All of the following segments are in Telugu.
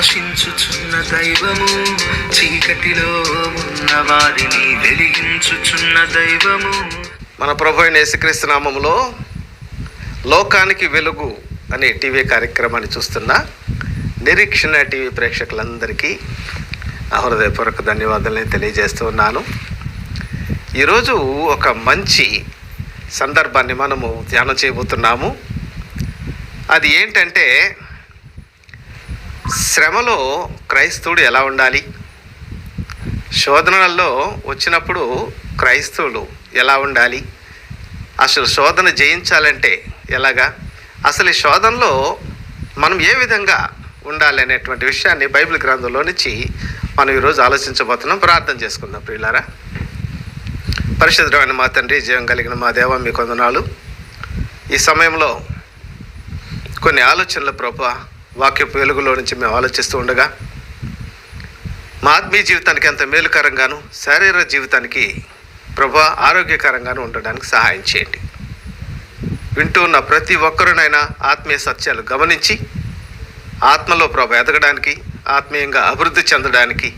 ప్రకాశించుచున్న దైవము చీకటిలో ఉన్న వారిని వెలిగించుచున్న దైవము. మన ప్రభు అయిన యేసుక్రీస్తు నామములో లోకానికి వెలుగు అనే టీవీ కార్యక్రమాన్ని చూస్తున్న నిరీక్షణ టీవీ ప్రేక్షకులందరికీ నా హృదయపూర్వక ధన్యవాదాలని తెలియజేస్తూ ఉన్నాను. ఈరోజు ఒక మంచి సందర్భాన్ని మనము ధ్యానం చేయబోతున్నాము. అది ఏంటంటే శ్రమలో క్రైస్తవుడు ఎలా ఉండాలి? శోధనలలో వచ్చినప్పుడు క్రైస్తవులు ఎలా ఉండాలి? అసలు శోధన జయించాలంటే ఎలాగా? అసలు ఈ శోధనలో మనం ఏ విధంగా ఉండాలి అనేటువంటి విషయాన్ని బైబిల్ గ్రంథంలో నుంచి మనం ఈరోజు ఆలోచించబోతున్నాం. ప్రార్థన చేసుకుందాం ప్రియులారా. పరిశుద్ధమైన మా తండ్రి జీవం కలిగిన మా దేవ మీ కొందనాలు. ఈ సమయంలో కొన్ని ఆలోచనల ప్రభా వాక్యపు వెలుగులో నుంచి మేము ఆలోచిస్తూ ఉండగా మా ఆత్మీయ జీవితానికి ఎంత మేలుకరంగాను శారీరక జీవితానికి ప్రభా ఆరోగ్యకరంగాను ఉండడానికి సహాయం చేయండి. వింటూ ఉన్న ప్రతి ఒక్కరునైనా ఆత్మీయ సత్యాలు గమనించి ఆత్మలో ప్రభ ఎదగడానికి ఆత్మీయంగా అభివృద్ధి చెందడానికి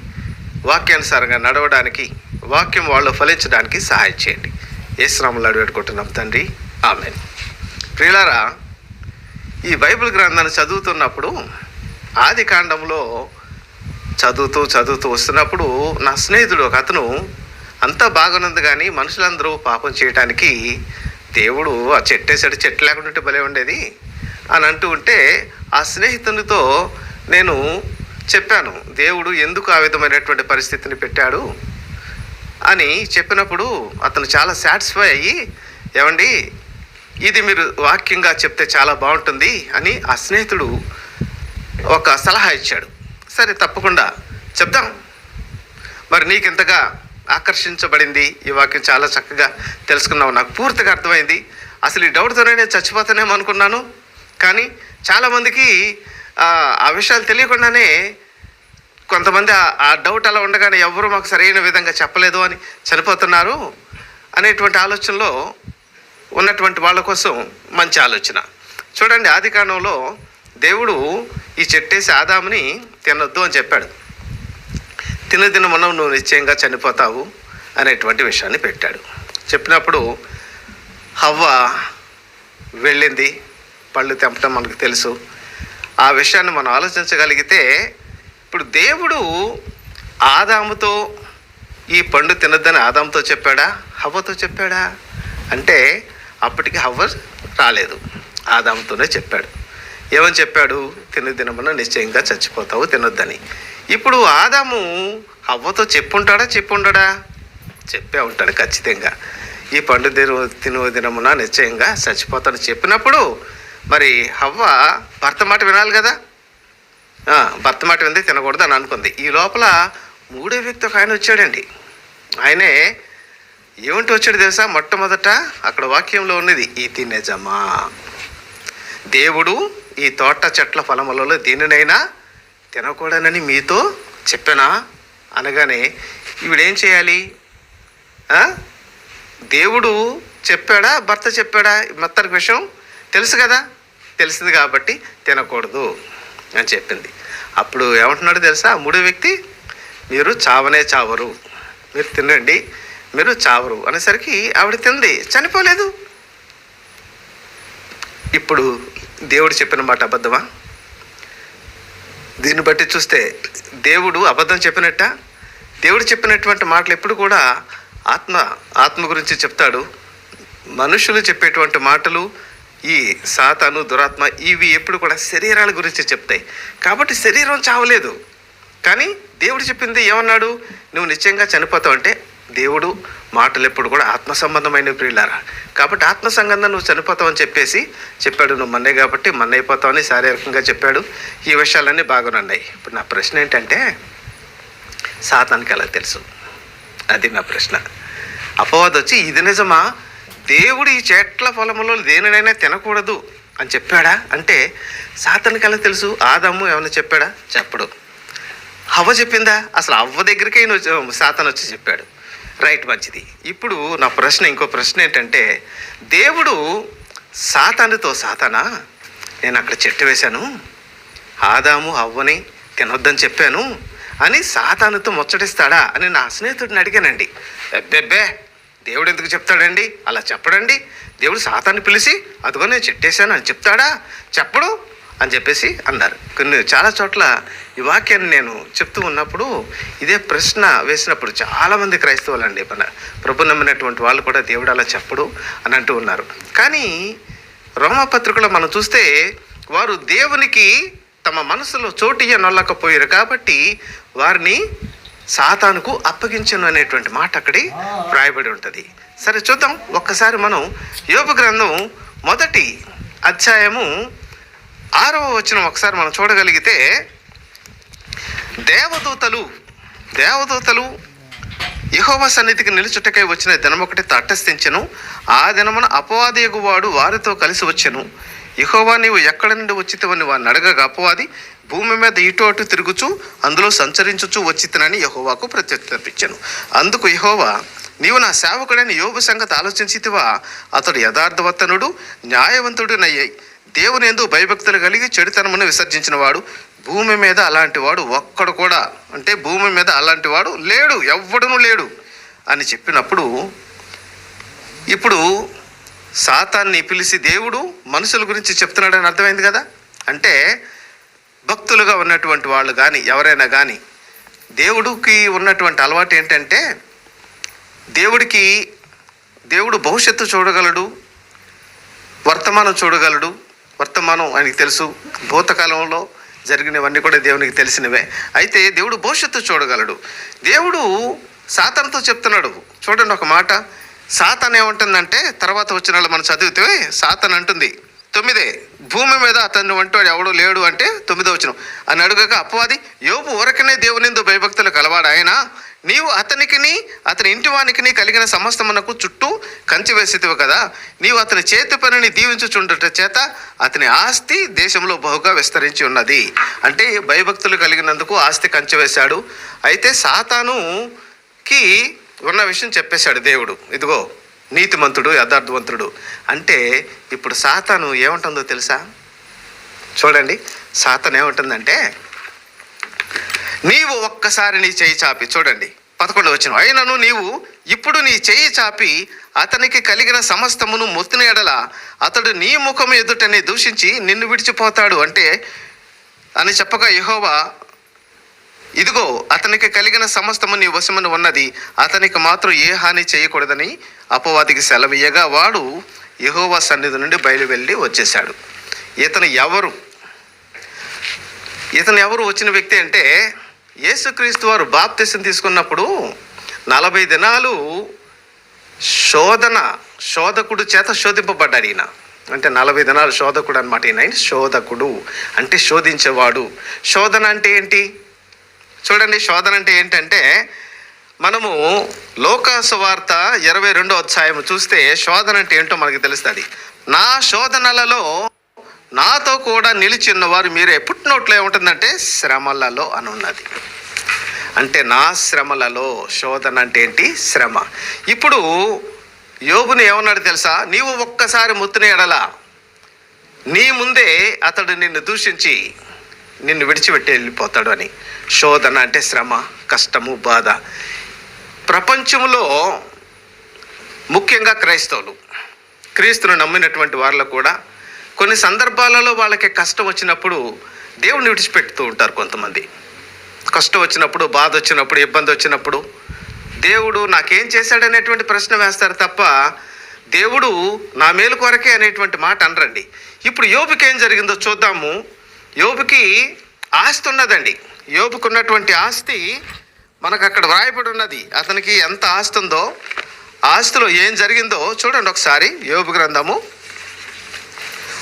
వాక్యానుసారంగా నడవడానికి వాక్యం వాళ్ళు ఫలించడానికి సహాయం చేయండి. ఏ శ్రమలు అడిపెట్టుకుంటున్నాం తండ్రి. ఆమె ప్రియులారా ఈ బైబిల్ గ్రంథాన్ని చదువుతున్నప్పుడు ఆది కాండంలో చదువుతూ చదువుతూ వస్తున్నప్పుడు నా స్నేహితుడు ఒక అతను అంతా బాగానుంది కానీ మనుషులందరూ పాపం చేయటానికి దేవుడు ఆ చెట్టేసాడు చెట్టు లేకుండా ఉంటే భలే ఉండేది అని అంటూ ఉంటే ఆ స్నేహితునితో నేను చెప్పాను దేవుడు ఎందుకు ఆ విధమైనటువంటి పరిస్థితిని పెట్టాడు? అని చెప్పినప్పుడు అతను చాలా సాటిస్ఫై అయ్యి ఏమండి ఇది మీరు వాక్యంగా చెప్తే చాలా బాగుంటుంది అని ఆ స్నేహితుడు ఒక సలహా ఇచ్చాడు. సరే తప్పకుండా చెప్దాం. మరి నీకు ఇంతగా ఆకర్షించబడింది? ఈ వాక్యం చాలా చక్కగా తెలుసుకున్నావు. నాకు పూర్తిగా అర్థమైంది. అసలు ఈ డౌట్తోనే నేను చచ్చిపోతానేమో అనుకున్నాను. కానీ చాలామందికి ఆ, విషయాలు తెలియకుండానే కొంతమంది ఆ- ఆ డౌట్ అలా ఉండగానే ఎవరు మాకు సరైన విధంగా చెప్పలేదు అని చనిపోతున్నారు అనేటువంటి ఆలోచనలో ఉన్నటువంటి వాళ్ళ కోసం మంచి ఆలోచన. చూడండి ఆది కాండంలో దేవుడు ఈ చెట్టేసి ఆదాముని తినొద్దు అని చెప్పాడు. తిన మనం నువ్వు నిశ్చయంగా చనిపోతావు అనేటువంటి విషయాన్ని పెట్టాడు. చెప్పినప్పుడు హవ్వ వెళ్ళింది పళ్ళు తెంపటం మనకు తెలుసు. ఆ విషయాన్ని మనం ఆలోచించగలిగితే ఇప్పుడు దేవుడు ఆదాముతో ఈ పండు తినొద్దని ఆదాముతో చెప్పాడా హవ్వతో చెప్పాడా? అంటే అప్పటికి హవ్వ రాలేదు. ఆదాముతోనే చెప్పాడు. ఏమని చెప్పాడు? తిన తినమన్న నిశ్చయంగా చచ్చిపోతావు తినొద్దని. ఇప్పుడు ఆదాము హవ్వతో చెప్పుంటాడా చెప్పుండడా? చెప్పే ఉంటాడు ఖచ్చితంగా. ఈ పండు తిను తిను దినమున నిశ్చయంగా చచ్చిపోతాడు చెప్పినప్పుడు మరి హవ్వ భర్త మాట వినాలి కదా? భర్త మాట వింది తినకూడదు అని అనుకుంది. ఈ లోపల మూడో వ్యక్తి ఒక ఆయన వచ్చాడండి. ఆయనే ఏమిటి వచ్చాడు తెలుసా? మొట్టమొదట అక్కడ వాక్యంలో ఉన్నది ఈ నిజమా దేవుడు ఈ తోట చెట్ల ఫలములలో దీనినైనా తినకూడనని మీతో చెప్పానా? అనగానే ఈవిడేం చేయాలి? దేవుడు చెప్పాడా? భర్త చెప్పాడా? మొత్తానికి విషయం తెలుసు కదా? తెలిసింది కాబట్టి తినకూడదు అని చెప్పింది. అప్పుడు ఏమంటున్నాడు తెలుసా? ఆ మూడో వ్యక్తి మీరు చావనే చావరు. మీరు తినండి. మీరు చావరు అనేసరికి ఆవిడ తింది. చనిపోలేదు. ఇప్పుడు దేవుడు చెప్పిన మాట అబద్ధమా? దీన్ని బట్టి చూస్తే దేవుడు అబద్ధం చెప్పినట్ట? దేవుడు చెప్పినటువంటి మాటలు ఎప్పుడు కూడా ఆత్మ ఆత్మ గురించి చెప్తాడు. మనుషులు చెప్పేటువంటి మాటలు ఈ సాతాను దురాత్మ ఇవి ఎప్పుడు కూడా శరీరాల గురించి చెప్తాయి. కాబట్టి శరీరం చావలేదు. కానీ దేవుడు చెప్పింది ఏమన్నాడు? నువ్వు నిశ్చయంగా చనిపోతావు అంటే దేవుడు మాటలు ఎప్పుడు కూడా ఆత్మ సంబంధమైన ప్రియులారా. కాబట్టి ఆత్మ సంబంధం నువ్వు చనిపోతావని చెప్పేసి చెప్పాడు. నువ్వు మన్నే కాబట్టి మన్న శారీరకంగా చెప్పాడు. ఈ విషయాలన్నీ బాగున్నాయి ఇప్పుడు నా ప్రశ్న ఏంటంటే సాతానికి అలా తెలుసు? అది నా ప్రశ్న. అపవాదం వచ్చి ఇది నిజమా? దేవుడు ఈ చెట్ల పొలములో దేనినైనా తినకూడదు అని చెప్పాడా? అంటే సాతానికి ఎలా తెలుసు? ఆదాము ఏమైనా చెప్పాడా? చెప్పడు. హవ్వ చెప్పిందా? అసలు అవ్వ దగ్గరికి ఈయన సాతాన్ వచ్చి చెప్పాడు. రైట్ మంచిది. ఇప్పుడు నా ప్రశ్న ఇంకో ప్రశ్న ఏంటంటే దేవుడు సాతానుతో సాతానా? నేను అక్కడ చెట్టు వేశాను ఆదాము అవ్వని తినొద్దని చెప్పాను అని సాతానుతో ముచ్చటిస్తాడా అని నా స్నేహితుడిని అడిగానండి. అబ్బెబ్బే దేవుడు ఎందుకు చెప్తాడండి? అలా చెప్పడండి. దేవుడు సాతాన్ని పిలిచి అదిగో నేను చెట్టేశాను అని చెప్తాడా? చెప్పడు. అని చెప్పేసి అన్నారు. కొన్ని చాలా చోట్ల ఈ వాక్యాన్ని నేను చెప్తూ ఉన్నప్పుడు ఇదే ప్రశ్న వేసినప్పుడు చాలామంది క్రైస్తవులు అండి మన ప్రభు నమ్మినటువంటి వాళ్ళు కూడా దేవుడు అలా చెప్పడు అని అంటూ ఉన్నారు. కానీ రోమపత్రికలో మనం చూస్తే వారు దేవునికి తమ మనసులో చోటు నొల్లకపోయారు కాబట్టి వారిని సాతానుకు అప్పగించను అనేటువంటి మాట అక్కడి వ్రాయబడి ఉంటుంది. సరే చూద్దాం. ఒక్కసారి మనం యోగ గ్రంథం మొదటి అధ్యాయము ఆరవ వచనం ఒకసారి మనం చూడగలిగితే దేవదూతలు దేవదూతలు యహోవ సన్నిధికి నిలుచుటకై వచ్చిన దినమొకటి తటస్థించెను. ఆ దినమున అపవాదియగువాడు వారితో కలిసి వచ్చెను. యహోవా నీవు ఎక్కడ నుండి వచ్చితవని వారిని అడగగా అపవాది భూమి మీద ఇటు అటు తిరుగుచు అందులో సంచరించుచు వచ్చితనని యహోవాకు ప్రత్యుత్తరించాను. అందుకు యహోవా నీవు నా సేవకుడైన యోగు సంగతి ఆలోచించితివా? అతడు యథార్థవర్తనుడు న్యాయవంతుడు నయ్యాయి దేవుని ఎందు భయభక్తులు కలిగి చెడుతనమును విసర్జించిన వాడు భూమి మీద అలాంటి వాడు ఒక్కడు కూడా అంటే భూమి మీద అలాంటి వాడు లేడు ఎవ్వడును లేడు అని చెప్పినప్పుడు ఇప్పుడు సాతాన్ని పిలిచి దేవుడు మనుషుల గురించి చెప్తున్నాడని అర్థమైంది కదా? అంటే భక్తులుగా ఉన్నటువంటి వాళ్ళు కానీ ఎవరైనా కానీ దేవుడికి ఉన్నటువంటి అలవాటు ఏంటంటే దేవుడికి దేవుడు భవిష్యత్తు చూడగలడు వర్తమానం చూడగలడు వర్తమానం ఆయనకి తెలుసు. భూతకాలంలో జరిగినవన్నీ కూడా దేవునికి తెలిసినవే. అయితే దేవుడు భవిష్యత్తు చూడగలడు. దేవుడు సాతనతో చెప్తున్నాడు. చూడండి ఒక మాట. సాతన్ ఏమంటుందంటే తర్వాత వచ్చిన వాళ్ళు మనం చదివితే సాతన్ అంటుంది తొమ్మిదే భూమి మీద అతను వంటి ఎవడు లేడు అంటే తొమ్మిదో వచ్చిన అని అడుగగా అపవాది యోపు ఊరకనే దేవునిందు భయభక్తులు కలవాడు ఆయన. నీవు అతనికిని అతని ఇంటి వానికిని కలిగిన సమస్తమునకు చుట్టూ కంచి వేసేదివు కదా. నీవు అతని చేతి పనిని దీవించుచుండట చేత అతని ఆస్తి దేశంలో బహుగా విస్తరించి ఉన్నది. అంటే భయభక్తులు కలిగినందుకు ఆస్తి కంచి వేశాడు. అయితే సాతానుకి ఉన్న విషయం చెప్పేశాడు దేవుడు. ఇదిగో నీతిమంతుడు యథార్థవంతుడు. అంటే ఇప్పుడు సాతాను ఏముంటుందో తెలుసా? చూడండి సాతాను ఏముంటుందంటే నీవు ఒక్కసారి నీ చేయి చాపి చూడండి పదకొండు వచ్చిన అయినను నీవు ఇప్పుడు నీ చేయి చాపి అతనికి కలిగిన సమస్తమును మొత్తిన ఎడల అతడు నీ ముఖం ఎదుటని దూషించి నిన్ను విడిచిపోతాడు. అంటే అని చెప్పగా యహోవా ఇదిగో అతనికి కలిగిన సమస్తము నీ వశమును ఉన్నది. అతనికి మాత్రం ఏ హాని చేయకూడదని అపవాదికి సెలవీయగా వాడు యహోవా సన్నిధి నుండి బయలు వెళ్ళి వచ్చేశాడు. ఇతను ఎవరు? ఇతను ఎవరు వచ్చిన వ్యక్తి అంటే యేసుక్రీస్తు వారు బాప్తిసం తీసుకున్నప్పుడు నలభై దినాలు శోధన శోధకుడు చేత శోధింపబడ్డాడు ఈయన. అంటే నలభై దినాలు శోధకుడు అనమాట ఈయన. శోధకుడు అంటే శోధించేవాడు. శోధన అంటే ఏంటి? చూడండి శోధన అంటే ఏంటంటే మనము లోకాసు వార్త ఇరవై రెండో అధ్యాయం చూస్తే శోధన అంటే ఏంటో మనకి తెలుస్తుంది. నా శోధనలలో నాతో కూడా నిలిచి ఉన్నవారు మీరే. పుట్టినోట్లో ఏముంటుందంటే శ్రమలలో అని ఉన్నది అంటే నా శ్రమలలో శోధన అంటే ఏంటి? శ్రమ. ఇప్పుడు యోగుని ఏమన్నాడు తెలుసా? నీవు ఒక్కసారి ముత్తుని ఎడలా. నీ ముందే అతడు నిన్ను దూషించి నిన్ను విడిచిపెట్టి వెళ్ళిపోతాడు అని. శోధన అంటే శ్రమ కష్టము బాధ. ప్రపంచంలో ముఖ్యంగా క్రైస్తవులు. క్రీస్తును నమ్మినటువంటి వాళ్ళు కూడా కొన్ని సందర్భాలలో వాళ్ళకి కష్టం వచ్చినప్పుడు దేవుని విడిచిపెడుతూ ఉంటారు కొంతమంది. కష్టం వచ్చినప్పుడు బాధ వచ్చినప్పుడు ఇబ్బంది వచ్చినప్పుడు దేవుడు నాకేం చేశాడనేటువంటి ప్రశ్న వేస్తారు తప్ప దేవుడు నా మేలు కొరకే అనేటువంటి మాట అనరండి. ఇప్పుడు యోబుకి ఏం జరిగిందో చూద్దాము. యోబుకి ఆస్తి ఉన్నదండి. యోబుకు ఉన్నటువంటి ఆస్తి మనకు అక్కడ వ్రాయబడి ఉన్నది. అతనికి ఎంత ఆస్తి ఉందో ఆస్తిలో ఏం జరిగిందో చూడండి ఒకసారి యోబు గ్రంథము.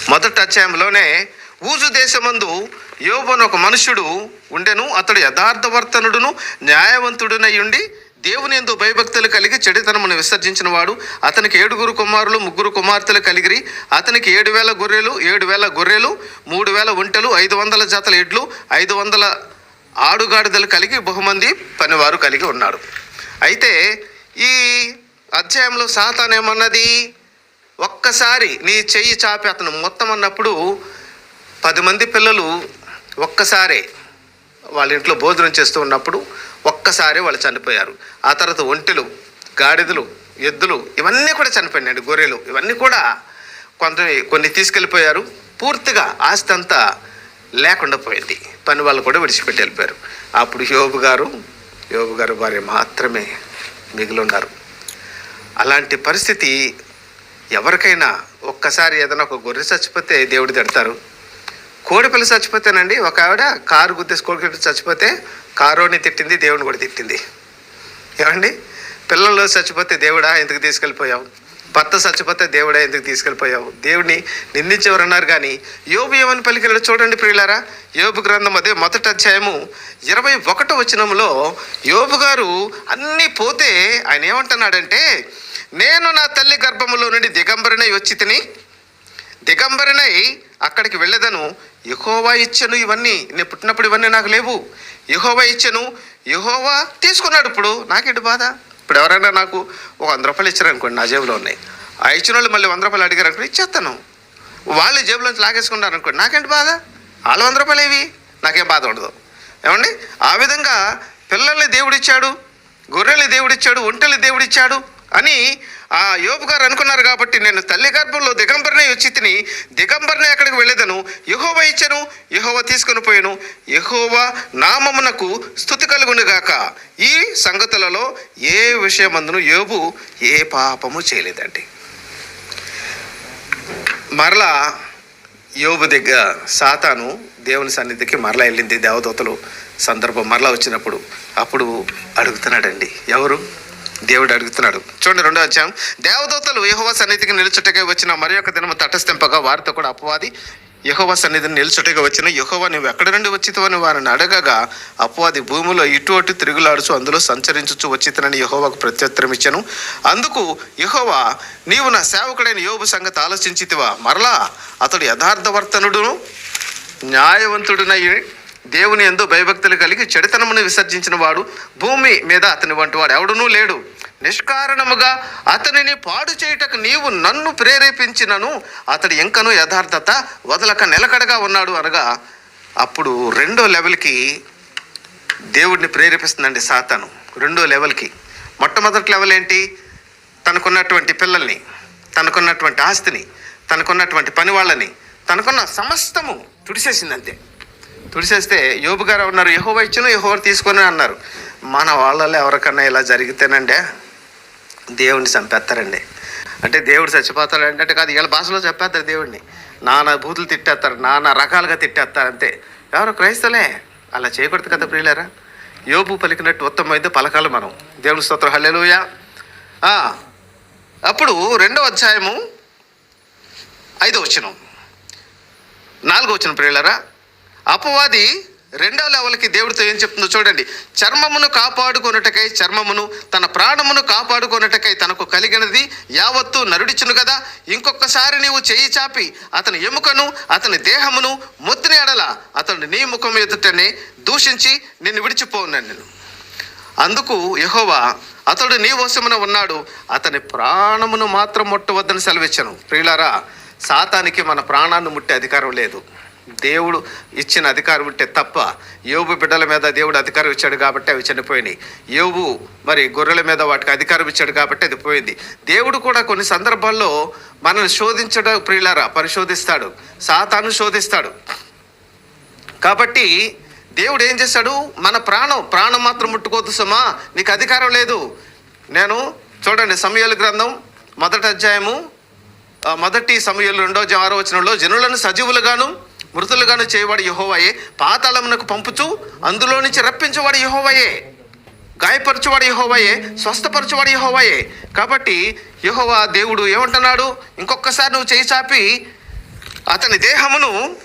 మొదటి అధ్యాయంలోనే ఊజు దేశమందు యోబు అని ఒక మనుషుడు ఉండెను. అతడు యథార్థవర్తనుడును న్యాయవంతుడునై ఉండి దేవుని ఎందు భయభక్తులు కలిగి చెడుతనమును విసర్జించిన వాడు అతనికి ఏడుగురు కుమారులు ముగ్గురు కుమార్తెలు కలిగిరి. అతనికి ఏడు వేల గొర్రెలు ఏడు వేల గొర్రెలు మూడు వేల ఒంటెలు ఐదు వందల జతల ఎడ్లు ఐదు వందల ఆడుగాడిదలు కలిగి బహుమంది పనివారు కలిగి ఉన్నాడు. అయితే ఈ అధ్యాయంలో సాతాన్ ఏమన్నది? ఒక్కసారి నీ చెయ్యి చాపి అతను మొత్తం అన్నప్పుడు పది మంది పిల్లలు ఒక్కసారే వాళ్ళ ఇంట్లో భోజనం చేస్తూ ఉన్నప్పుడు ఒక్కసారి వాళ్ళు చనిపోయారు. ఆ తర్వాత ఒంటెలు గాడిదలు ఎద్దులు ఇవన్నీ కూడా చనిపోయినాయండి గొర్రెలు. ఇవన్నీ కూడా కొంత కొన్ని తీసుకెళ్ళిపోయారు. పూర్తిగా ఆస్తి అంతా లేకుండా పోయింది. పని వాళ్ళు కూడా విడిచిపెట్టి వెళ్ళిపోయారు. అప్పుడు యోబు గారు యోబు గారు భార్య మాత్రమే మిగిలి ఉన్నారు. అలాంటి పరిస్థితి ఎవరికైనా ఒక్కసారి ఏదైనా ఒక గొర్రె చచ్చిపోతే దేవుడు తిడతారు. కోడిపిల్ల చచ్చిపోతేనండి ఒక ఆవిడ కారు గుద్దేసి కోడిపిల్ల చచ్చిపోతే కారోని తిట్టింది దేవుని కూడా తిట్టింది. ఏమండి? పిల్లలు చచ్చిపోతే దేవుడా ఎందుకు తీసుకెళ్ళిపోయావు? భర్త చచ్చిపోతే దేవుడా ఎందుకు తీసుకెళ్ళిపోయావు? దేవుడిని నిందించేవారు అన్నారు కానీ యోబు ఏమని పలికినాడు చూడండి ప్రియులారా. యోబు గ్రంథం అదే మొదటి అధ్యాయము ఇరవై ఒకటో వచనంలో యోబు గారు అన్నీ పోతే ఆయన ఏమంటున్నాడంటే నేను నా తల్లి గర్భములో నుండి దిగంబరినై వచ్చి తిని దిగంబరినై అక్కడికి వెళ్ళదను. యహోవా ఇచ్చను ఇవన్నీ. నేను పుట్టినప్పుడు ఇవన్నీ నాకు లేవు. యహోవా ఇచ్చను యహోవా తీసుకున్నాడు ఇప్పుడు. నాకేంటి బాధ? ఇప్పుడు ఎవరైనా నాకు ఒక వంద రూపాయలు ఇచ్చారనుకోండి నా జేబులో ఉన్నాయి. ఆ ఇచ్చిన వాళ్ళు మళ్ళీ వంద రూపాయలు అడిగారు అనుకోండి ఇచ్చేస్తాను వాళ్ళు జేబులోంచి లాగేసుకున్నారు అనుకోండి నాకేంటి బాధ? వాళ్ళు వంద రూపాయలు ఏవి? నాకేం బాధ ఉండదు. ఏమండి? ఆ విధంగా పిల్లల్ని దేవుడిచ్చాడు గొర్రెల్ని దేవుడిచ్చాడు ఒంటల్ని దేవుడిచ్చాడు అని ఆ యోబు గారు అనుకున్నారు కాబట్టి నేను తల్లి గర్భంలో దిగంబరనే వచ్చి తిని దిగంబరనే అక్కడికి వెళ్ళేదను. యహోవ ఇచ్చను యహోవ తీసుకుని పోయాను. యహోవ నామమునకు స్థుతి కలుగునుగాక ఈ సంగతులలో ఏ విషయమందును యోబు ఏ పాపము చేయలేదండి. మరలా యోబు దగ్గర సాతాను దేవుని సన్నిధికి మరలా వెళ్ళింది దేవదూతలు సందర్భం మరలా వచ్చినప్పుడు. అప్పుడు అడుగుతున్నాడండి ఎవరు? దేవుడు అడుగుతున్నాడు. చూడండి రెండో అధ్యాయం. దేవదూతలు యహోవ సన్నిధికి నిలుచుటకే వచ్చిన మరి యొక్క దినము తటస్థింపగా వారితో కూడా అపవాది యహోవ సన్నిధిని నిలుచుటగా వచ్చిన యహోవ నువ్వు ఎక్కడి నుండి వచ్చితవని వారిని అడగగా అపవాది భూమిలో ఇటు అటు తిరుగులాడుచు అందులో సంచరించుచు వచ్చితనని యహోవాకు ప్రత్యుత్తరం ఇచ్చాను. అందుకు యహోవా నీవు నా సేవకుడైన యోబు సంగతి ఆలోచించితివా? మరలా అతడు యథార్థవర్తనుడును న్యాయవంతుడునై దేవుని ఎందు భయభక్తులు కలిగి చెడుతనమును విసర్జించిన వాడు భూమి మీద అతని వంటి వాడు ఎవడునూ లేడు. నిష్కారణముగా అతనిని పాడు చేయుటకు నీవు నన్ను ప్రేరేపించినను. అతడు ఇంకను యథార్థత వదలక నిలకడగా ఉన్నాడు అనగా అప్పుడు రెండో లెవెల్కి దేవుడిని ప్రేరేపిస్తుందండి సాతాను. రెండో లెవెల్కి. మొట్టమొదటి లెవెల్ ఏంటి? తనకున్నటువంటి పిల్లల్ని తనకున్నటువంటి ఆస్తిని తనకున్నటువంటి పని వాళ్ళని తనకున్న సమస్తము తుడిసేసిందంతే. తుడిసేస్తే యోబు గారు ఉన్నారు యహోవ ఇచ్చిన యహోవ తీసుకొని అన్నారు. మన వాళ్ళలో ఎవరికన్నా ఇలా జరిగితేనండి దేవుడిని చంపేస్తారండి. అంటే దేవుడు చచ్చిపోతాడు అంటే కాదు వీళ్ళ భాషలో చెప్పేస్తారు దేవుడిని నానా బూతులు తిట్టేస్తారు నానా రకాలుగా తిట్టేస్తారు అంతే. ఎవరు క్రైస్తలే అలా చేయకూడదు కదా ప్రియులారా? యోబు పలికినట్టు ఉత్తమైతే పలకాలి మనం. దేవుని స్తోత్రం. హల్లెలుయా. అప్పుడు రెండో అధ్యాయము ఐదో వచ్చినం నాలుగో వచ్చిన ప్రియులరా. అపవాది రెండో లెవెల్కి దేవుడితో ఏం చెప్తుందో చూడండి. చర్మమును కాపాడుకొనుటకై చర్మమును తన ప్రాణమును కాపాడుకొనుటకై తనకు కలిగినది యావత్తు నరుడిచును కదా ఇంకొకసారి నీవు చేయి చాపి అతని ఎముకను అతని దేహమును మొత్తిని ఎడల అతను నీ ముఖం ఎదుటనే దూషించి నిన్ను విడిచిపోన్నాను నేను. అందుకు యహోవా అతడు నీ వశమున ఉన్నాడు అతని ప్రాణమును మాత్రం ముట్టవద్దని సెలవిచ్చాను. ప్రియులారా సాతానికి మన ప్రాణాన్ని ముట్టే అధికారం లేదు. దేవుడు ఇచ్చిన అధికారం ఉంటే తప్ప యోబు బిడ్డల మీద దేవుడు అధికారం ఇచ్చాడు కాబట్టి అవి చనిపోయినాయి. యోబు మరి గొర్రెల మీద వాటికి అధికారం ఇచ్చాడు కాబట్టి అది పోయింది. దేవుడు కూడా కొన్ని సందర్భాల్లో మనల్ని శోధించడం ప్రియులారా పరిశోధిస్తాడు. సాతాను శోధిస్తాడు. కాబట్టి దేవుడు ఏం చేశాడు? మన ప్రాణం ప్రాణం మాత్రం ముట్టుకోదు సుమా నీకు అధికారం లేదు. నేను చూడండి సమయాల గ్రంథం మొదటి అధ్యాయము మొదటి సమయాలు రెండో జ- ఆరో వచనంలో జనులను సజీవులుగాను మృతులుగాను చేయవాడు యహోవయే పాతాళమునకు పంపుచు అందులో నుంచి రప్పించేవాడు యహోవయే గాయపరచువాడు యహోవయే స్వస్థపరచువాడు యహోవయే. కాబట్టి యహోవా దేవుడు ఏమంటున్నాడు? ఇంకొకసారి నువ్వు చేయి చాపి అతని దేహమును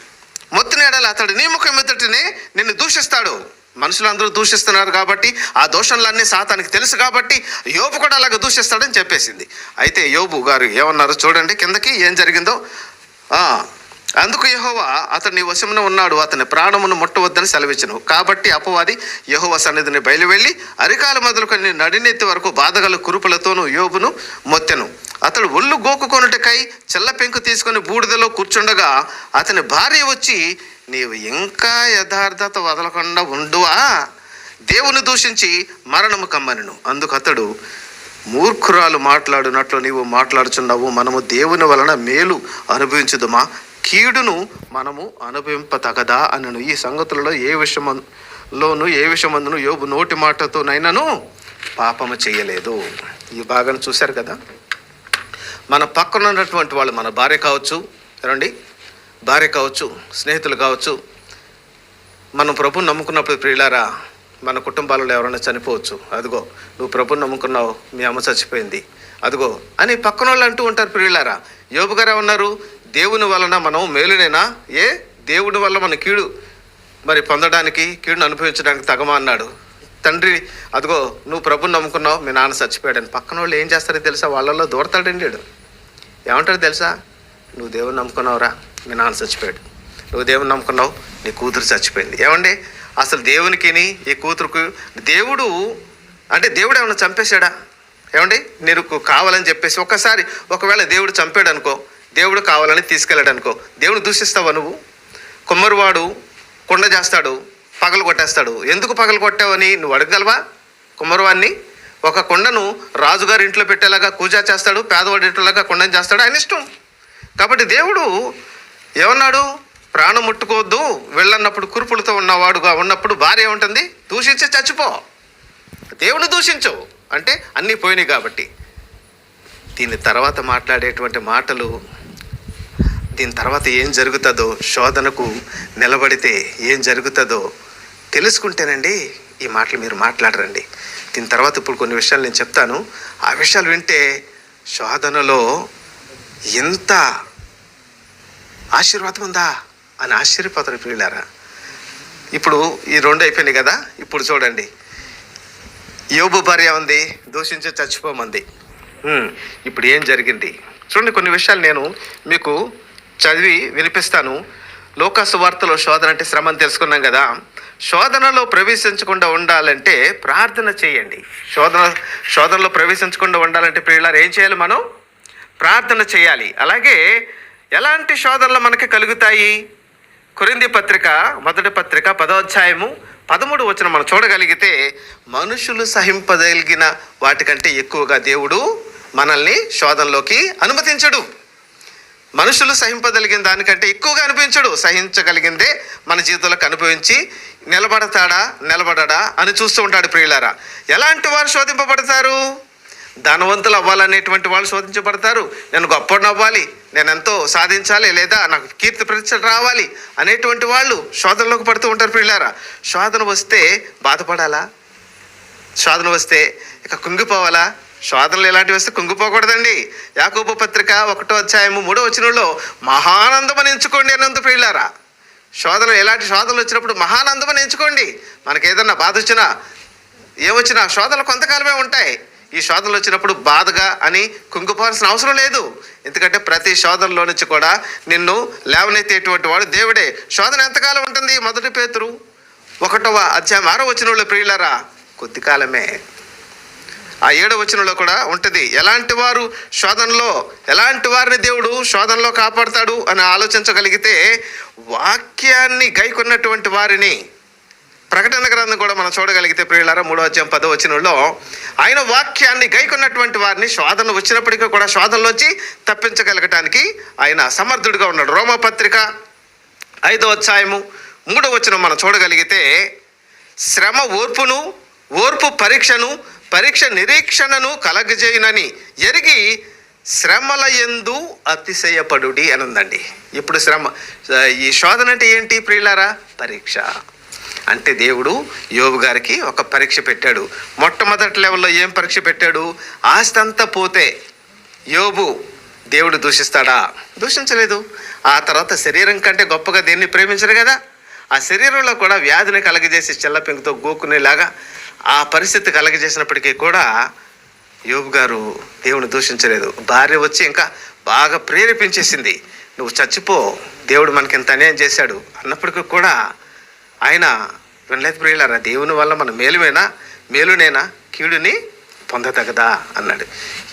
మొత్తినేడల అతడు నీ ముఖం ఎదుటనే నిన్ను దూషిస్తాడు. మనుషులందరూ దూషిస్తున్నారు కాబట్టి ఆ దోషంలన్నీ సాతానికి తెలుసు కాబట్టి యోబు కూడా అలాగ దూషిస్తాడని చెప్పేసింది. అయితే యోబు గారు ఏమన్నారు చూడండి కిందకి ఏం జరిగిందో? అందుకు యహోవా అతని వశమున ఉన్నాడు అతని ప్రాణమును ముట్టవద్దని సెలవిచ్చను. కాబట్టి అపవాది యహోవ సన్నిధిని బయలువెళ్ళి అరికాల మొదలుకొని నడినెత్తి వరకు బాధగల కురుపులతోనూ యోబును మొత్తెను. అతడు ఒళ్ళు గోకుకొనుటకై చెల్ల పెంకు తీసుకొని బూడిదలో కూర్చుండగా అతని భార్య వచ్చి నీవు ఇంకా యథార్థత వదలకుండా ఉండువా? దేవుని దూషించి మరణము కమ్మనను. అతడు మూర్ఖురాలు మాట్లాడినట్లు నీవు మాట్లాడుచున్నావు మనము దేవుని వలన మేలు అనుభవించుదుమా? కీడును మనము అనుభవింపతగదా అనను. ఈ సంగతులలో ఏ విషయంలోను ఏ విషయమందును యోబు నోటి మాటతోనైనాను పాపము చేయలేదు. ఈ భాగాన్ని చూశారు కదా? మన పక్కన ఉన్నటువంటి వాళ్ళు మన భార్య కావచ్చు రండి. భార్య కావచ్చు స్నేహితులు కావచ్చు మనం ప్రభుని నమ్ముకున్నప్పుడు ప్రియులారా మన కుటుంబాలలో ఎవరైనా చనిపోవచ్చు. అదిగో నువ్వు ప్రభుని నమ్ముకున్నావు మీ అమ్మ చచ్చిపోయింది. అదిగో అని పక్కన వాళ్ళు అంటూ ఉంటారు ప్రియులారా. యోబు గారు ఏమన్నారు? దేవుని వలన మనం మేలునైనా? ఏ? దేవుడి వల్ల మన కీడు మరి పొందడానికి కీడును అనుభవించడానికి తగమా అన్నాడు. తండ్రి అదిగో నువ్వు ప్రభుని నమ్ముకున్నావు మీ నాన్న చచ్చిపోయాడని. పక్కన వాళ్ళు ఏం చేస్తారో తెలుసా? వాళ్ళల్లో దూరతాడండి ఏమంటాడు ఏమంటారు తెలుసా? నువ్వు దేవుని నమ్ముకున్నావురా మీ నాన్న చచ్చిపోయాడు. నువ్వు దేవుని నమ్ముకున్నావు నీ కూతురు చచ్చిపోయింది. ఏమండి? అసలు దేవునికిని ఈ కూతురుకు దేవుడు అంటే దేవుడు ఏమైనా చంపేశాడా? ఏమండి? నీకు కావాలని చెప్పేసి ఒక్కసారి ఒకవేళ దేవుడు చంపాడు అనుకో దేవుడు కావాలని తీసుకెళ్ళాడు అనుకో దేవుడు దూషిస్తావా నువ్వు? కుమ్మరివాడు కొండ చేస్తాడు పగలు కొట్టేస్తాడు. ఎందుకు పగలు కొట్టావని నువ్వు అడగగలవా? కుమ్మరివాడిని ఒక కొండను రాజుగారి ఇంట్లో పెట్టేలాగా పూజ చేస్తాడు పేదవాడి ఇంట్లోలాగా కొండను చేస్తాడు ఆయన ఇష్టం. కాబట్టి దేవుడు ఏమన్నాడు? ప్రాణం ముట్టుకోవద్దు వెళ్ళన్నప్పుడు కురుపులతో ఉన్నవాడుగా ఉన్నప్పుడు భార్య ఏముంటుంది? దూషించి చచ్చిపో. దేవుడు దూషించు. అంటే అన్నీ పోయినాయి కాబట్టి. దీని తర్వాత మాట్లాడేటువంటి మాటలు దీని తర్వాత ఏం జరుగుతుందో శోధనకు నిలబడితే ఏం జరుగుతుందో తెలుసుకుంటేనండి ఈ మాటలు మీరు మాట్లాడరండి. దీని తర్వాత ఇప్పుడు కొన్ని విషయాలు నేను చెప్తాను. ఆ విషయాలు వింటే శోధనలో ఎంత ఆశీర్వాదం ఉందా అని ఆశ్చర్యపోతారు పిల్లారా ఇప్పుడు ఈ రెండు అయిపోయినాయి కదా ఇప్పుడు చూడండి. యోబు భార్య ఉంది దూషించి చచ్చిపోమంది. ఇప్పుడు ఏం జరిగింది? చూడండి కొన్ని విషయాలు నేను మీకు చదివి వినిపిస్తాను. లోకాసు వార్తలో శోధన అంటే శ్రమ అని తెలుసుకున్నాం కదా. శోధనలో ప్రవేశించకుండా ఉండాలంటే ప్రార్థన చేయండి. శోధన శోధనలో ప్రవేశించకుండా ఉండాలంటే ప్రియులారు ఏం చేయాలి మనం? ప్రార్థన చేయాలి. అలాగే ఎలాంటి శోధనలు మనకి కలుగుతాయి? కొరింది పత్రిక మొదటి పత్రిక పదో అధ్యాయము పదమూడు వచ్చిన మనం చూడగలిగితే మనుషులు సహింపదగిన వాటికంటే ఎక్కువగా దేవుడు మనల్ని శోధనలోకి అనుమతించడు. మనుషులు సహింపదలిగిన దానికంటే ఎక్కువగా అనిపించడు. సహించగలిగిందే మన జీవితంలో అనుభవించి నిలబడతాడా నిలబడడా అని చూస్తూ ఉంటాడు ప్రియులారా. ఎలాంటి వారు శోధింపబడతారు? ధనవంతులు అవ్వాలనేటువంటి వాళ్ళు శోధించబడతారు. నేను గొప్పని అవ్వాలి నేను ఎంతో సాధించాలి లేదా నాకు కీర్తి ప్రతిష్ట రావాలి అనేటువంటి వాళ్ళు శోధనలోకి పడుతూ ఉంటారు పిల్లారా శోధన వస్తే బాధపడాలా? శోధన వస్తే ఇక కుంగిపోవాలా? శోధనలు ఇలాంటివి వస్తే కుంగిపోకూడదండి. యాకోబు పత్రిక ఒకటో అధ్యాయము మూడో వచనంలో మహానందమని ఎంచుకోండి అన్నంత ప్రియులారా. శోధనలు ఎలాంటి శోధనలు వచ్చినప్పుడు మహానందమని ఎంచుకోండి. మనకి ఏదన్నా బాధ వచ్చినా ఏమొచ్చినా శోధనలు కొంతకాలమే ఉంటాయి. ఈ శోధనలు వచ్చినప్పుడు బాధగా అని కుంగిపోవాల్సిన అవసరం లేదు. ఎందుకంటే ప్రతి శోధనలో నుంచి కూడా నిన్ను లేవనెత్తేటువంటి వాడు దేవుడే. శోధన ఎంతకాలం ఉంటుంది? మొదటి పేతురు ఒకటవ అధ్యాయం ఆరో వాళ్ళు ప్రియులరా కొద్ది కాలమే. ఆ ఏడవ వచనంలో కూడా ఉంటుంది. ఎలాంటి వారు శోధనలో ఎలాంటి వారిని దేవుడు శోధనలో కాపాడతాడు అని ఆలోచించగలిగితే వాక్యాన్ని గైకొన్నటువంటి వారిని ప్రకటన గ్రంథం కూడా మనం చూడగలిగితే ప్రియులారా మూడో అధ్యాయం పదో వచనంలో ఆయన వాక్యాన్ని గైకొన్నటువంటి వారిని శోధన వచ్చినప్పటికీ కూడా శోధనలోంచి తప్పించగలగటానికి ఆయన సమర్థుడిగా ఉన్నాడు. రోమపత్రిక ఐదో అధ్యాయము మూడో వచనం మనం చూడగలిగితే శ్రమ ఓర్పును ఓర్పు పరీక్షను పరీక్ష నిరీక్షణను కలగజేయునని ఎరిగి శ్రమల ఎందు అతిశయపడుడి అని ఇప్పుడు శ్రమ ఈ శోధన అంటే ఏంటి ప్రియులారా? పరీక్ష. అంటే దేవుడు యోబు గారికి ఒక పరీక్ష పెట్టాడు. మొట్టమొదటి లెవెల్లో ఏం పరీక్ష పెట్టాడు? ఆస్తి అంతా పోతే యోబు దేవుడు దూషిస్తాడా? దూషించలేదు. ఆ తర్వాత శరీరం కంటే గొప్పగా దేన్ని ప్రేమించరు కదా? ఆ శరీరంలో కూడా వ్యాధిని కలగజేసి చెల్లపెంకుతో గోకునేలాగా ఆ పరిస్థితి కలగజేసినప్పటికీ కూడా యోబు గారు దేవుని దూషించలేదు. భార్య వచ్చి ఇంకా బాగా ప్రేరేపించేసింది. నువ్వు చచ్చిపో దేవుడు మనకి ఇంత అన్యాయం చేశాడు అన్నప్పటికీ కూడా ఆయన వినలేదు ప్రియులారా దేవుని వల్ల మన మేలుమేనా మేలునేనా? కీడుని పొందతగదా అన్నాడు.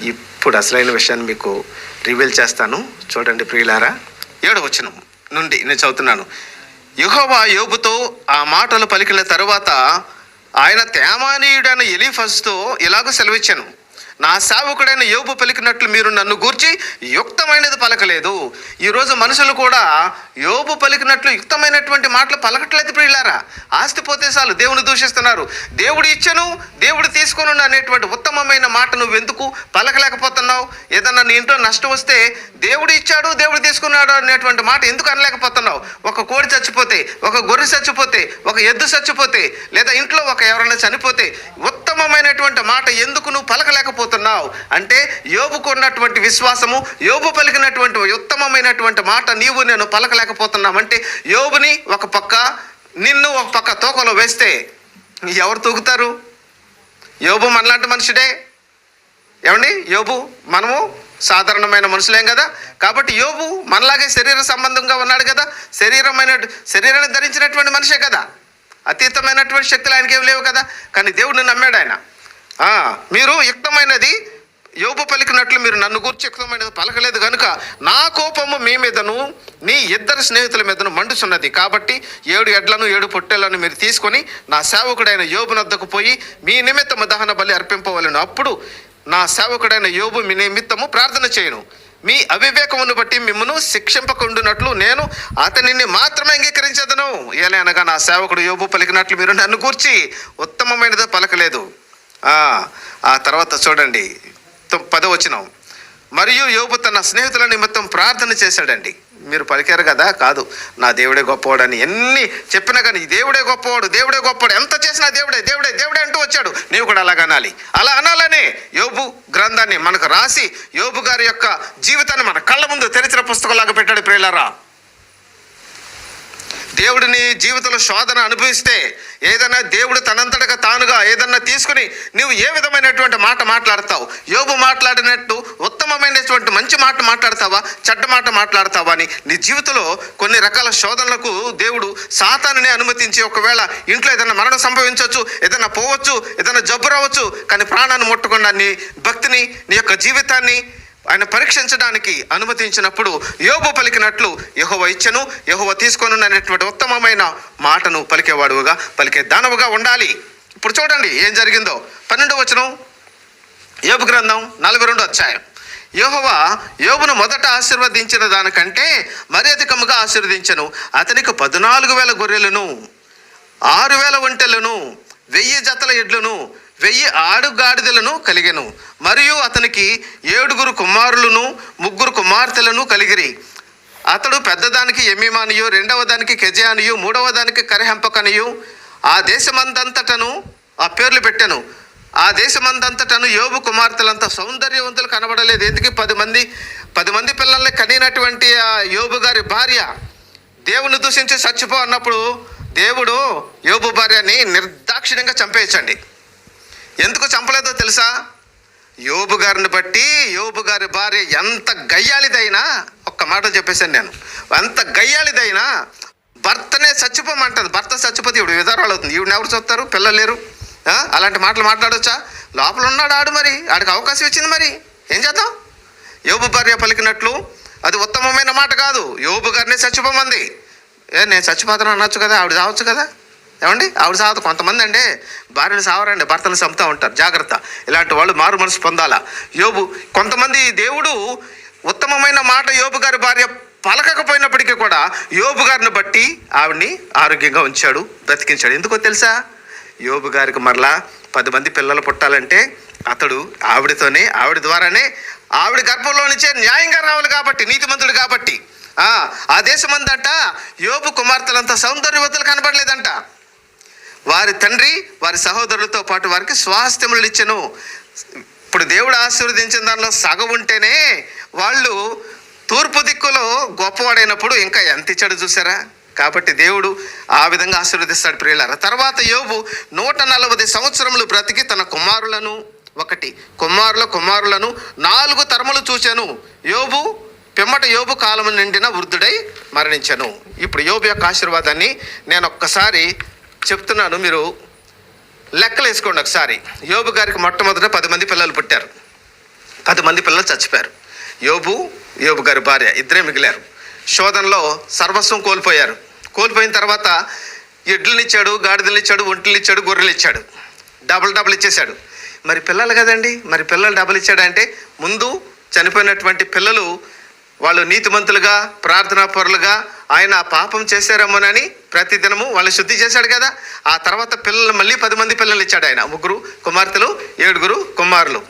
ఇప్పుడు అసలైన విషయాన్ని మీకు రివీల్ చేస్తాను. చూడండి ప్రియులారా ఏడవచనం నుండి నేను చదువుతున్నాను. యుహోవా యోబుతో ఆ మాటలు పలికిన తరువాత ఆయన తేమానీయుడైన ఎలీఫస్తో ఇలాగ సెలవిచ్చాను. నా సేవకుడైన యోబు పలికినట్లు మీరు నన్ను గూర్చి యుక్తమైనది పలకలేదు. ఈరోజు మనుషులు కూడా యోబు పలికినట్లు యుక్తమైనటువంటి మాటలు పలకట్లేదు ప్రియులారా. ఆస్తి పోతే చాలు దేవుని దూషిస్తున్నారు. దేవుడు ఇచ్చను దేవుడు తీసుకొను అనేటువంటి ఉత్తమమైన మాట నువ్వు ఎందుకు పలకలేకపోతున్నావు? ఏదన్నా నీ ఇంట్లో నష్టం వస్తే దేవుడు ఇచ్చాడు దేవుడు తీసుకున్నాడు అనేటువంటి మాట ఎందుకు అనలేకపోతున్నావు? ఒక కోడి చచ్చిపోతే ఒక గొర్రె చచ్చిపోతే ఒక ఎద్దు చచ్చిపోతే లేదా ఇంట్లో ఒక ఎవరైనా చనిపోతే ఉత్తమమైనటువంటి మాట ఎందుకు నువ్వు పలకలేకపోతున్నావు? అంటే యోబుకు ఉన్నటువంటి విశ్వాసము యోబు పలికినటువంటి ఉత్తమమైనటువంటి మాట నీవు నేను పలకలేకపోతున్నామంటే యోబుని ఒక పక్క నిన్ను ఒక పక్క తోకలో వేస్తే ఎవరు తూగుతారు? యోబు మనలాంటి మనుషుడే. ఏమండి? యోబు మనము సాధారణమైన మనుషులేం కదా? కాబట్టి యోబు మనలాగే శరీర సంబంధంగా ఉన్నాడు కదా? శరీరమైన శరీరాన్ని ధరించినటువంటి మనిషే కదా? అతీతమైనటువంటి శక్తులు ఆయనకి ఏమి లేవు కదా? కానీ దేవుడిని నమ్మాడు ఆయన. మీరు యుక్తమైనది యోబు పలికినట్లు మీరు నన్ను గురించి యుక్తమైనది పలకలేదు కనుక నా కోపము మీ మీదను నీ ఇద్దరు స్నేహితుల మీదను మండుచున్నది. కాబట్టి ఏడు ఎడ్లను ఏడు పొట్టెలను మీరు తీసుకొని నా సేవకుడైన యోబు నద్దకు పోయి మీ నిమిత్తము దహన బలి అర్పింపవలను. అప్పుడు నా సేవకుడైన యోబు మీ నిమిత్తము ప్రార్థన చేయను. మీ అవివేకమును బట్టి మిమ్మను శిక్షింపకుండునట్లు నేను అతనిని మాత్రమే అంగీకరించదను. ఏలే అనగా నా సేవకుడు యోబు పలికినట్లు మీరు నన్ను కూర్చి ఉత్తమమైనదో పలకలేదు. ఆ, తర్వాత చూడండి. తొ- పదవచనం మరియు యోబు తన స్నేహితుల నిమిత్తం ప్రార్థన చేశాడండి. మీరు పలికారు కదా? కాదు. నా దేవుడే గొప్పవాడని ఎన్ని చెప్పినా కానీ దేవుడే గొప్పవాడు దేవుడే గొప్పవాడు ఎంత చేసినా దేవుడే దేవుడే దేవుడే అంటూ వచ్చాడు. నీవు కూడా అలాగ అనాలి. అలా అనాలనే యోబు గ్రంథాన్ని మనకు రాసి యోబు గారి యొక్క జీవితాన్ని మన కళ్ళ ముందు తెరిచిన పుస్తకంలాగా పెట్టాడు ప్రేలరా దేవుడిని జీవితంలో శోధన అనుభవిస్తే ఏదైనా దేవుడు తనంతటగా తానుగా ఏదన్నా తీసుకుని నువ్వు ఏ విధమైనటువంటి మాట మాట్లాడతావు? యోగు మాట్లాడినట్టు ఉత్తమమైనటువంటి మంచి మాట మాట్లాడతావా? చెడ్డ మాట మాట్లాడతావా అని? నీ జీవితంలో కొన్ని రకాల శోధనలకు దేవుడు సాతానుని అనుమతించి ఒకవేళ ఇంట్లో ఏదైనా మరణం సంభవించవచ్చు ఏదైనా పోవచ్చు ఏదైనా జబ్బు రావచ్చు కానీ ప్రాణాన్ని ముట్టకుండా నీ భక్తిని నీ యొక్క జీవితాన్ని ఆయన పరీక్షించడానికి అనుమతించినప్పుడు యోబు పలికినట్లు యహోవ ఇచ్చను యహోవ తీసుకొను అనేటువంటి ఉత్తమమైన మాటను పలికేవాడుగా పలికే దానవుగా ఉండాలి. ఇప్పుడు చూడండి ఏం జరిగిందో. పన్నెండు వచనం యోబు గ్రంథం నలభై రెండు అధ్యాయం. యెహోవా యోబును మొదట ఆశీర్వదించిన దానికంటే మరి అధికముగా ఆశీర్వదించను. అతనికి పద్నాలుగు వేల గొర్రెలను ఆరు వేల ఒంటెలను వెయ్యి జతల ఎడ్లను వెయ్యి ఆడుగాడిదలను కలిగెను. మరియు అతనికి ఏడుగురు కుమారులను ముగ్గురు కుమార్తెలను కలిగిరి. అతడు పెద్దదానికి ఎమ్మిమానియు రెండవ దానికి కెజయానియు మూడవ దానికి కరిహంపకనియు. ఆ దేశమందంతటను ఆ పేర్లు పెట్టాను. ఆ దేశమందంతటను యోబు కుమార్తెలంత సౌందర్యవంతులు కనబడలేదు. ఎందుకు? పది మంది పది మంది పిల్లల్ని కనినటువంటి ఆ యోబు గారి భార్య దేవుని దూషించి చచ్చిపో అన్నప్పుడు దేవుడు యోబు భార్యని నిర్దాక్షిణ్యంగా చంపేయచ్చండి. ఎందుకు చంపలేదో తెలుసా? యోబు గారిని బట్టి యోబు గారి భార్య ఎంత గయ్యాళిదైనా ఒక్క మాట చెప్పేశాను నేను. ఎంత గయ్యాళిదైనా భర్తనే చచ్చిపోమంటుంది. భర్త చచ్చిపోతే ఇప్పుడు విధారాలు అవుతుంది. ఈవిడ ఎవరు చూస్తారు? పిల్లలు లేరు. అలాంటి మాటలు మాట్లాడొచ్చా? లోపల ఉన్నాడు ఆడు మరి. ఆడికి అవకాశం ఇచ్చింది మరి. ఏం చేద్దాం? యోబు భార్య పలికినట్లు అది ఉత్తమమైన మాట కాదు. యోబు గారిని చచ్చిపోమంది. ఏ నేను చచ్చిపోతాను అనొచ్చు కదా? ఆవిడ చావచ్చు కదా? ఏమండి? ఆవిడ సావదు కొంతమంది అండి భార్యలు సావరండి భర్తలు చంపుతూ ఉంటారు. జాగ్రత్త. ఇలాంటి వాళ్ళు మారు మనసు పొందాలా? యోబు కొంతమంది దేవుడు ఉత్తమమైన మాట యోబు గారి భార్య పలకకపోయినప్పటికీ కూడా యోబు గారిని బట్టి ఆవిడ్ని ఆరోగ్యంగా ఉంచాడు బ్రతికించాడు. ఎందుకో తెలుసా? యోబు గారికి మరలా పది మంది పిల్లలు పుట్టాలంటే అతడు ఆవిడతోనే ఆవిడ ద్వారానే ఆవిడ గర్భంలో నుంచే న్యాయంగా రావాలి కాబట్టి నీతిమంతుడు కాబట్టి. ఆ, దేశమందంట యోబు కుమార్తెలంత సౌందర్యవతులు కనబడలేదంట. వారి తండ్రి వారి సహోదరులతో పాటు వారికి స్వాస్థ్యములు ఇచ్చను. ఇప్పుడు దేవుడు ఆశీర్వదించిన దానిలో సగం ఉంటేనే వాళ్ళు తూర్పు దిక్కులో గొప్పవాడైనప్పుడు ఇంకా ఎంత ఇచ్చాడు చూసారా? కాబట్టి దేవుడు ఆ విధంగా ఆశీర్వదిస్తాడు ప్రియులారా. తర్వాత యోబు నూట నలభై సంవత్సరములు బ్రతికి తన కుమారులను ఒకటి కుమారుల కుమారులను నాలుగు తరములు చూశాను యోబు పిమ్మట యోబు కాలము నిండిన వృద్ధుడై మరణించను. ఇప్పుడు యోబు యొక్క ఆశీర్వాదాన్ని నేను ఒక్కసారి చెప్తున్నాను మీరు లెక్కలు వేసుకోండి ఒకసారి. యోబు గారికి మొట్టమొదట పది మంది పిల్లలు పుట్టారు. పది మంది పిల్లలు చచ్చిపోయారు. యోబు యోబు గారి భార్య ఇద్దరే మిగిలారు. శోధనలో సర్వస్వం కోల్పోయారు. కోల్పోయిన తర్వాత ఎడ్లనిచ్చాడు గాడిదలు ఇచ్చాడు ఒంట్లు ఇచ్చాడు గొర్రెలు ఇచ్చాడు డబుల్ డబుల్ ఇచ్చేశాడు. మరి పిల్లలు కదండి? మరి పిల్లలు డబుల్ ఇచ్చాడంటే ముందు చనిపోయినటువంటి పిల్లలు వాళ్ళు నీతిమంతులుగా ప్రార్థనా పరులుగా ఆయన పాపం చేశారేమోనని ప్రతిదినము వాళ్ళు శుద్ధి చేశాడు కదా. ఆ తర్వాత పిల్లలు మళ్ళీ పది మంది పిల్లలు ఇచ్చాడు ఆయన. ముగ్గురు కుమార్తెలు ఏడుగురు కుమారులు.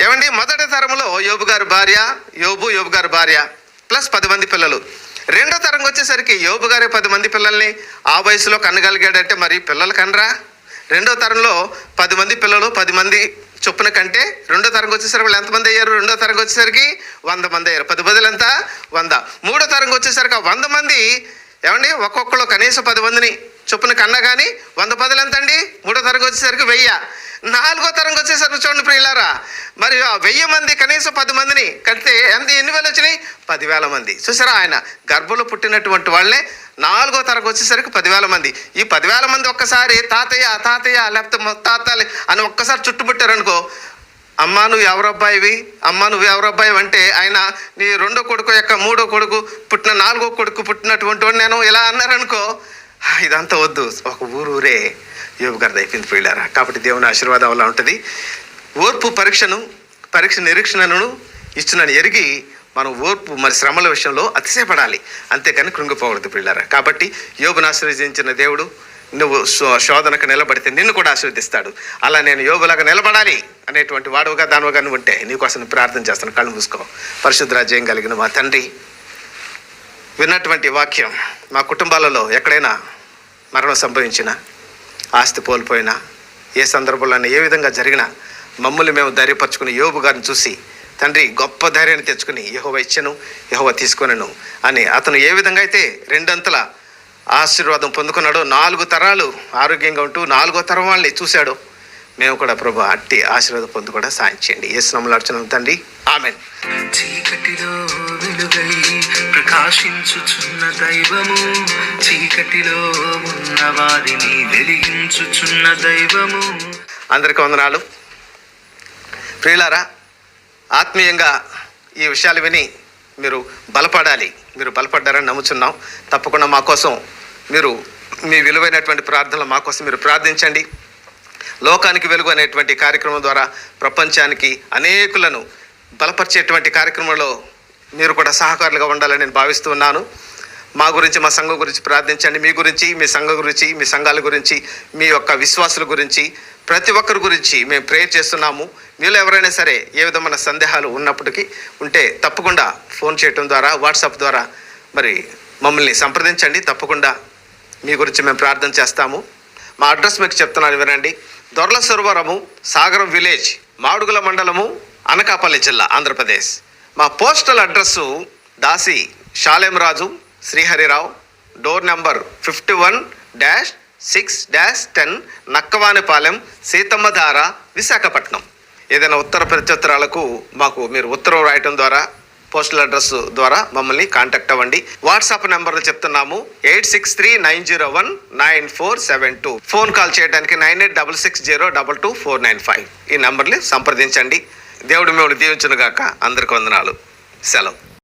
ఏమండి? మొదటి తరంలో యోబు గారి భార్య యోబు యోబు గారి భార్య ప్లస్ పది మంది పిల్లలు. రెండో తరం వచ్చేసరికి యోబు గారి పది మంది పిల్లల్ని ఆ వయసులో కనగలిగాడంటే మరి పిల్లలు కనరా? రెండో తరంలో పది మంది పిల్లలు పది మంది చొప్పున కంటే రెండో తరంగం వచ్చేసరికి వాళ్ళు ఎంతమంది అయ్యారు? రెండో తరంగం వచ్చేసరికి వంద మంది అయ్యారు. పది బదులు ఎంత? వంద. మూడో తరంకి వచ్చేసరికి ఆ వంద మంది ఏమండి? ఒక్కొక్కరు కనీసం పది మందిని చొప్పున కన్నా కానీ వంద పదులు ఎంత అండి మూడో తరగతి వచ్చేసరికి వెయ్యి. నాలుగో తరగతి వచ్చేసరికి చూడండి ప్రియులారా. మరి ఆ వెయ్యి మంది కనీసం పది మందిని కడితే ఎంత ఎన్ని వేలు వచ్చినాయి? పదివేల మంది. చూసారా ఆయన? గర్భంలో పుట్టినటువంటి వాళ్ళే నాలుగో తరగతి వచ్చేసరికి పదివేల మంది. ఈ పదివేల మంది ఒక్కసారి తాతయ్య తాతయ్య లేకపోతే ముత్తాతలు అని ఒక్కసారి చుట్టుముట్టారనుకో అమ్మా నువ్వు ఎవరబ్బాయివి అమ్మ అమ్మా నువ్వు ఎవరబ్బాయి అంటే ఆయన నీ రెండో కొడుకు యొక్క మూడో కొడుకు పుట్టిన నాలుగో కొడుకు పుట్టినటువంటి వాడు నేను ఇలా అన్నారనుకో ఇదంతా వద్దు. ఒక ఊరు ఊరే యోగు గారిది అయిపోయింది పోయిలారా కాబట్టి దేవుని ఆశీర్వాదం వల్ల ఉంటుంది. ఓర్పు పరీక్షను పరీక్ష నిరీక్షణను ఇస్తున్నాను. ఎరిగి మనం ఓర్పు మరి శ్రమల విషయంలో అతిశయపడాలి. అంతేకాని కృంగిపోకూడదు పిల్లరా కాబట్టి యోగును ఆశీర్వదించిన దేవుడు నువ్వు శోధనకు నిలబడితే నిన్ను కూడా ఆశీర్వదిస్తాడు. అలా నేను యోగులాగా నిలబడాలి అనేటువంటి వాడుగా దానివగా నువ్వు ఉంటే నీకోసం ప్రార్థన చేస్తాను. కళ్ళు మూసుకో. పరిశుద్ధ రాజ్యం కలిగిన మా తండ్రి విన్నటువంటి వాక్యం మా కుటుంబాలలో ఎక్కడైనా మరణం సంభవించినా ఆస్తి కోల్పోయినా ఏ సందర్భంలోనే ఏ విధంగా జరిగినా మమ్మల్ని మేము ధైర్యపరచుకుని యోబు గారిని చూసి తండ్రి గొప్ప ధైర్యాన్ని తెచ్చుకుని యహోవ ఇచ్చను యహోవ తీసుకొనను అని అతను ఏ విధంగా అయితే రెండంతల ఆశీర్వాదం పొందుకున్నాడో నాలుగు తరాలు ఆరోగ్యంగా ఉంటూ నాలుగో తరం వాళ్ళని చూశాడు మేము కూడా ప్రభు అట్టి ఆశీర్వాదం కూడా సాయం చేయండి. ఏ శ్రమలు అర్చన తండ్రి. ఆమెన్. చీకటిలో వెలుగై ప్రకాశించుచున్న దైవము చీకటిలో ఉన్న వారిని వెలిగించుచున్న దైవము. అందరికీ వందనాలు. ప్రియులారా ఆత్మీయంగా ఈ విషయాలు విని మీరు బలపడాలి. మీరు బలపడ్డారని నమ్ముచున్నాం. తప్పకుండా మా కోసం మీరు మీ విలువైనటువంటి ప్రార్థనలు మా కోసం మీరు ప్రార్థించండి. లోకానికి వెలుగు అనేటువంటి కార్యక్రమం ద్వారా ప్రపంచానికి అనేకులను బలపరిచేటువంటి కార్యక్రమంలో మీరు కూడా సహకారులుగా ఉండాలని నేను భావిస్తున్నాను మా గురించి మా సంఘం గురించి ప్రార్థించండి. మీ గురించి మీ సంఘం గురించి మీ సంఘాల గురించి మీ యొక్క విశ్వాసుల గురించి ప్రతి ఒక్కరి గురించి మేము ప్రేయర్ చేస్తున్నాము. మీలో ఎవరైనా సరే ఏ విధమైన సందేహాలు ఉన్నప్పటికీ ఉంటే తప్పకుండా ఫోన్ చేయటం ద్వారా వాట్సాప్ ద్వారా మరి మమ్మల్ని సంప్రదించండి. తప్పకుండా మీ గురించి మేము ప్రార్థన చేస్తాము. మా అడ్రస్ మీకు చెప్తున్నాను వినండి. దొరల సరోవరము సాగరం విలేజ్ మాడుగుల మండలము అనకాపల్లి జిల్లా ఆంధ్రప్రదేశ్. మా postal address Dasi Shalemraju Sriharirao door number fifty one dash six dash ten Nakkavanipalem Seethammadhara Visakhapatnam. ఏదైనా ఉత్తర ప్రత్యుత్తరాలకు మాకు మీరు ఉత్తరం రాయటం ద్వారా పోస్టల్ అడ్రస్ ద్వారా మమ్మల్ని కాంటాక్ట్ అవ్వండి. వాట్సాప్ నెంబర్లు చెప్తున్నాము. Eight six three nine zero one nine four seven two. Phone call చేయడానికి nine eight double six zero double two four nine five. ఈ నెంబర్ని సంప్రదించండి. దేవుడు మిమ్మల్ని దీవించును గాక. అందరికి వందనాలు. సెలవు.